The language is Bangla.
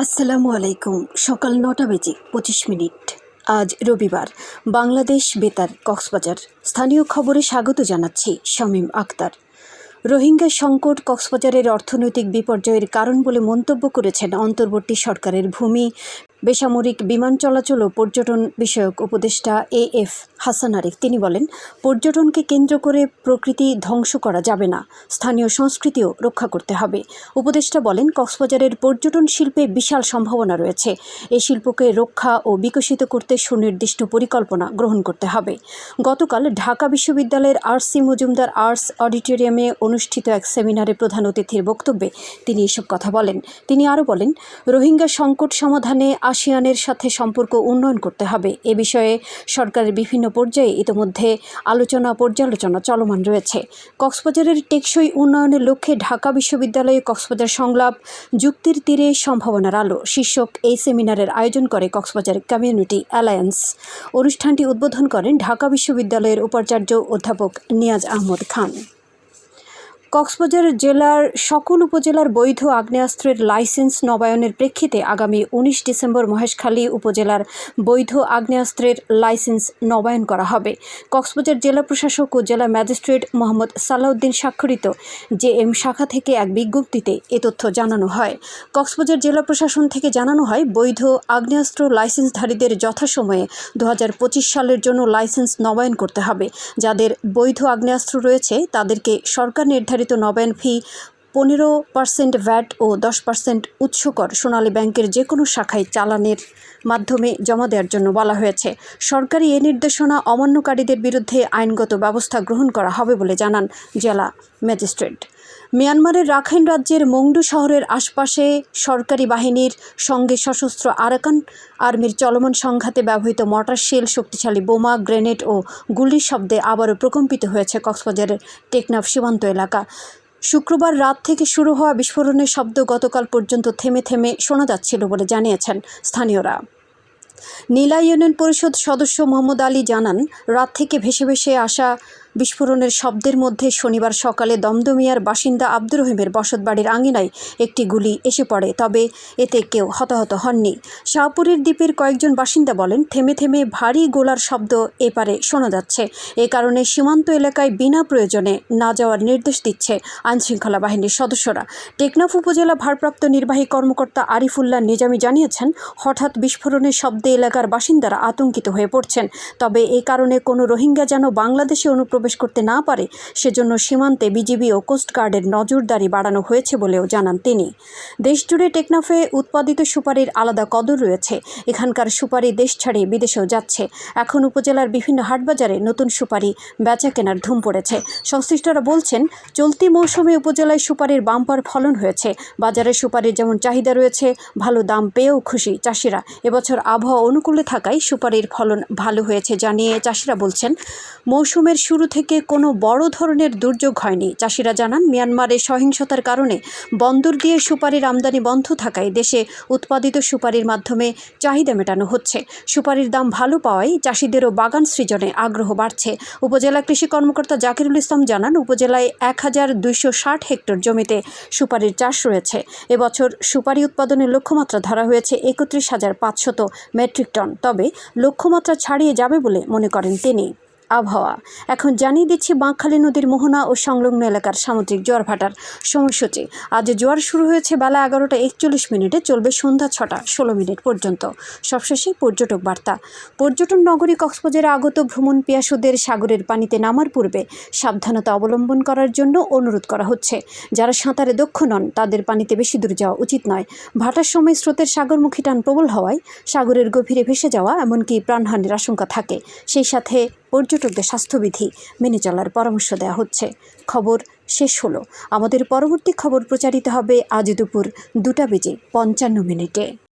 আসসালামু আলাইকুম। সকাল নটা বেজে পঁচিশ মিনিট। আজ রবিবার। বাংলাদেশ বেতার, কক্সবাজার। স্থানীয় খবরে স্বাগত জানাচ্ছি শামীম আক্তার রোহিঙ্গা সংকট কক্সবাজারের অর্থনৈতিক বিপর্যয়ের কারণ বলে মন্তব্য করেছেন অন্তর্বর্তী সরকারের ভূমি বেসামরিক বিমান চলাচল ও পর্যটন বিষয়ক উপদেষ্টা এ এফ হাসান আরিফ। তিনি বলেন, পর্যটনকে কেন্দ্র করে প্রকৃতি ধ্বংস করা যাবে না, স্থানীয় সংস্কৃতিও রক্ষা করতে হবে। উপদেষ্টা বলেন, কক্সবাজারের পর্যটন শিল্পে বিশাল সম্ভাবনা রয়েছে। এই শিল্পকে রক্ষা ও বিকশিত করতে সুনির্দিষ্ট পরিকল্পনা গ্রহণ করতে হবে। গতকাল ঢাকা বিশ্ববিদ্যালয়ের আরসি মজুমদার আর্টস অডিটোরিয়ামে অনুষ্ঠিত এক সেমিনারে প্রধান অতিথির বক্তব্যে তিনি এসব কথা বলেন। তিনি আরও বলেন, রোহিঙ্গা সংকট সমাধানে আসিয়ানের সাথে সম্পর্ক উন্নয়ন করতে হবে। এ বিষয়ে সরকারের বিভিন্ন পর্যায়ে ইতিমধ্যে আলোচনা পর্যালোচনা চলমান রয়েছে। কক্সবাজারের টেকসই উন্নয়নের লক্ষ্যে ঢাকা বিশ্ববিদ্যালয়ে কক্সবাজার সংলাপ যুক্তির তীরে সম্ভাবনার আলো। শীর্ষক এই সেমিনারের আয়োজন করে কক্সবাজার কমিউনিটি অ্যালায়েন্স। অনুষ্ঠানটি উদ্বোধন করেন ঢাকা বিশ্ববিদ্যালয়ের উপাচার্য অধ্যাপক নিয়াজ আহমদ খান। কক্সবাজার জেলার সকল উপজেলার বৈধ আগ্নেয়াস্ত্রের লাইসেন্স নবায়নের প্রেক্ষিতে আগামী উনিশ ডিসেম্বর মহেশখালী উপজেলার বৈধ আগ্নেয়াস্ত্রের লাইসেন্স নবায়ন করা হবে। কক্সবাজার জেলা প্রশাসক ও জেলা ম্যাজিস্ট্রেট মোহাম্মদ সালাউদ্দিন স্বাক্ষরিত জে এম শাখা থেকে এক বিজ্ঞপ্তিতে এ তথ্য জানানো হয়। কক্সবাজার জেলা প্রশাসন থেকে জানানো হয়, বৈধ আগ্নেয়াস্ত্র লাইসেন্সধারীদের যথাসময়ে দু হাজার পঁচিশ সালের জন্য লাইসেন্স নবায়ন করতে হবে। যাদের বৈধ আগ্নেয়াস্ত্র রয়েছে, তাদেরকে সরকার নির্ধারিত নবায়ন ফি পনেরো পার্সেন্ট ভ্যাট ও দশ পার্সেন্ট উৎসকর সোনালী ব্যাংকের যে কোনো শাখায় চালানের মাধ্যমে জমা দেওয়ার জন্য বলা হয়েছে। সরকারি এ নির্দেশনা অমান্যকারীদের বিরুদ্ধে আইনগত ব্যবস্থা গ্রহণ করা হবে বলে জানান জেলা ম্যাজিস্ট্রেট। মিয়ানমারের রাখাইন রাজ্যের মংডু শহরের আশপাশে সরকারি বাহিনীর সঙ্গে সশস্ত্র আরাকান আর্মির চলমান সংঘাতে ব্যবহৃত মর্টার শেল শক্তিশালী বোমা, গ্রেনেড ও গুলির শব্দে আবারও প্রকম্পিত হয়েছে কক্সবাজারের টেকনাফ সীমান্ত এলাকা। শুক্রবার রাত থেকে শুরু হওয়া বিস্ফোরণের শব্দ গতকাল পর্যন্ত থেমে থেমে শোনা যাচ্ছিল বলে জানিয়েছেন স্থানীয়রা। নীলা ইউনিয়ন পরিষদ সদস্য মোহাম্মদ আলী জানান, রাত থেকে ভেসে ভেসে আসা বিস্ফোরণের শব্দের মধ্যে শনিবার সকালে দমদমিয়ার বাসিন্দা আব্দুর রহিমের বসতবাড়ির আঙিনায় একটি গুলি এসে পড়ে, তবে এতে কেউ হতাহত হননি। শাহপুরের দ্বীপের কয়েকজন বাসিন্দা বলেন, থেমে থেমে ভারী গোলার শব্দ এপারে শোনা যাচ্ছে। এ কারণে সীমান্ত এলাকায় বিনা প্রয়োজনে না যাওয়ার নির্দেশ দিচ্ছে আইনশৃঙ্খলা বাহিনীর সদস্যরা। টেকনাফ উপজেলা ভারপ্রাপ্ত নির্বাহী কর্মকর্তা আরিফুল্লাহ নিজামি জানিয়েছেন, হঠাৎ বিস্ফোরণের শব্দে এলাকার বাসিন্দারা আতঙ্কিত হয়ে পড়ছেন। তবে এই কারণে কোনো রোহিঙ্গা যেন বাংলাদেশে অনুপ্রবেশ করতে না পারে, সেজন্য সীমান্তে বিজিবি ও কোস্টগার্ডের নজরদারি বাড়ানো হয়েছে বলেও জানান তিনি। দেশজুড়ে টেকনাফে উৎপাদিত সুপারির আলাদা কদর রয়েছে। এখানকার সুপারি দেশ ছাড়িয়ে বিদেশেও যাচ্ছে। এখন উপজেলার বিভিন্ন হাটবাজারে নতুন সুপারি বেচা কেনার ধুম পড়েছে। সংশ্লিষ্টরা বলছেন, চলতি মৌসুমে উপজেলায় সুপারির বাম্পার ফলন হয়েছে। বাজারে সুপারির যেমন চাহিদা রয়েছে, ভালো দাম পেয়েও খুশি চাষিরা। এবছর আবহাওয়া অনুকূলে থাকায় সুপারির ফলন ভালো হয়েছে জানিয়ে চাষিরা বলছেন, মৌসুমের শুরু থেকে কোনো বড় ধরনের দুর্যোগ হয়নি। চাষিরা জানান, মিয়ানমারে সহিংসতার কারণে বন্দর দিয়ে সুপারির আমদানি বন্ধ থাকায় দেশে উৎপাদিত সুপারির মাধ্যমে চাহিদা মেটানো হচ্ছে। সুপারির দাম ভালো পাওয়ায় চাষিদেরও বাগান সৃজনে আগ্রহ বাড়ছে। উপজেলা কৃষি কর্মকর্তা জাকিরুল ইসলাম জানান, উপজেলায় এক হাজার দুইশো ষাট হেক্টর জমিতে সুপারির চাষ রয়েছে। এবছর সুপারি উৎপাদনের লক্ষ্যমাত্রা ধরা হয়েছে একত্রিশ হাজার পাঁচশত মেট্রিক টন। তবে লক্ষ্যমাত্রা ছাড়িয়ে যাবে বলে মনে করেন তিনি। আবহাওয়া। এখন জানিয়ে দিচ্ছি বাঁকখালী নদীর মোহনা ও সংলগ্ন এলাকার সামুদ্রিক জোয়ার ভাটার সময়সূচি। আজ জোয়ার শুরু হয়েছে বেলা এগারোটা একচল্লিশ মিনিটে, চলবে সন্ধ্যা ছটা ষোলো মিনিট পর্যন্ত। সবশেষে পর্যটক বার্তা। পর্যটন নগরী কক্সবাজারে আগত ভ্রমণ পিয়াসুদের সাগরের পানিতে নামার পূর্বে সাবধানতা অবলম্বন করার জন্য অনুরোধ করা হচ্ছে। যারা সাঁতারে দক্ষ নন, তাদের পানিতে বেশি দূর যাওয়া উচিত নয়। ভাটার সময় স্রোতের সাগরমুখী টান প্রবল হওয়ায় সাগরের গভীরে ভেসে যাওয়া এমনকি প্রাণহানির আশঙ্কা থাকে। সেই সাথে পর্যটকদের স্বাস্থ্যবিধি মেনে চলার পরামর্শ দেওয়া হচ্ছে। খবর শেষ হলো। আমাদের পরবর্তী খবর প্রচারিত হবে আজ দুপুর দুটা বেজে পঞ্চান্ন মিনিটে।